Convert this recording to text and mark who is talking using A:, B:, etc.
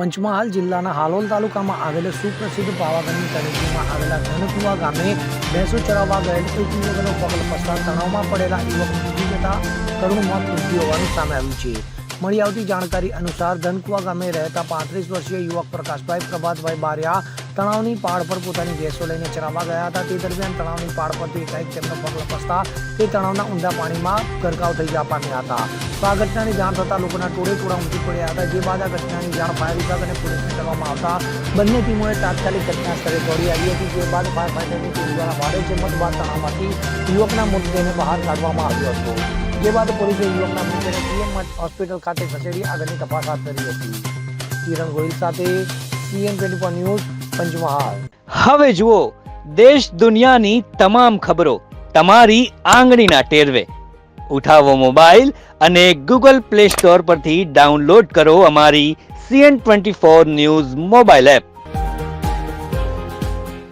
A: પંચમહાલ જિલ્લાના હાલોલ તાલુકામાં આવેલા સુપ્રસિદ્ધ પાવાગઢની તળેટીમાં આવેલા ધનકુવા ગામે ભેંસો ચરાવવા ગયેલ એક યુવકનો પગલ પસાર તણાવમાં પડેલા યુવક ડૂબી જતા કરુણ મોત નીપજ્યું હોવાનું સામે આવ્યું છે. મળી આવતી જાણકારી અનુસાર ધનકુવા ગામે રહેતા પાંત્રીસ વર્ષીય યુવક પ્રકાશભાઈ પ્રભાતભાઈ બારિયા તણાવની પાડ પર પોતાની ભેંસો લઈને ચરાવવા ગયા હતા. તે દરમિયાન તણાવની પાળ પરથી એકાએક તેમનો પગ લપસતા તે તણાવના ઊંડા પાણીમાં ગરકાવ થઈ જવા પામ્યા હતા. તો આ ઘટનાની જાણ થતાં લોકોના ટોળે ટોળા ઉમટી પડ્યા હતા. જે બાદ આ ઘટનાની જાણ ફાયર વિભાગ અને પોલીસને કરવામાં આવતા બંને ટીમોએ તાત્કાલિક ઘટના સ્થળે દોડી આવી હતી. જે બાદ ફાયર ફાઈટરની ટીમ દ્વારા ભારે જમત બાદ તણાવમાંથી યુવકના મૃતદેહને બહાર કાઢવામાં આવ્યો હતો. જે બાદ પોલીસે યુવકના મૃતદેહને પીએમ હોસ્પિટલ ખાતે ખસેડી આગળની તપાસ હાથ ધરી હતી. કિરણ ગોહિલ સાથે પીએમ ટ્વેન્ટી ન્યૂઝ, પંચમહાલ.
B: હવે જુઓ, દેશ દુનિયાની તમામ ખબરો તમારી આંગળીના ટેરવે. ઉઠાવો મોબાઈલ અને ગૂગલ પ્લે સ્ટોર પરથી ડાઉનલોડ કરો અમારી CN twenty four news mobile app.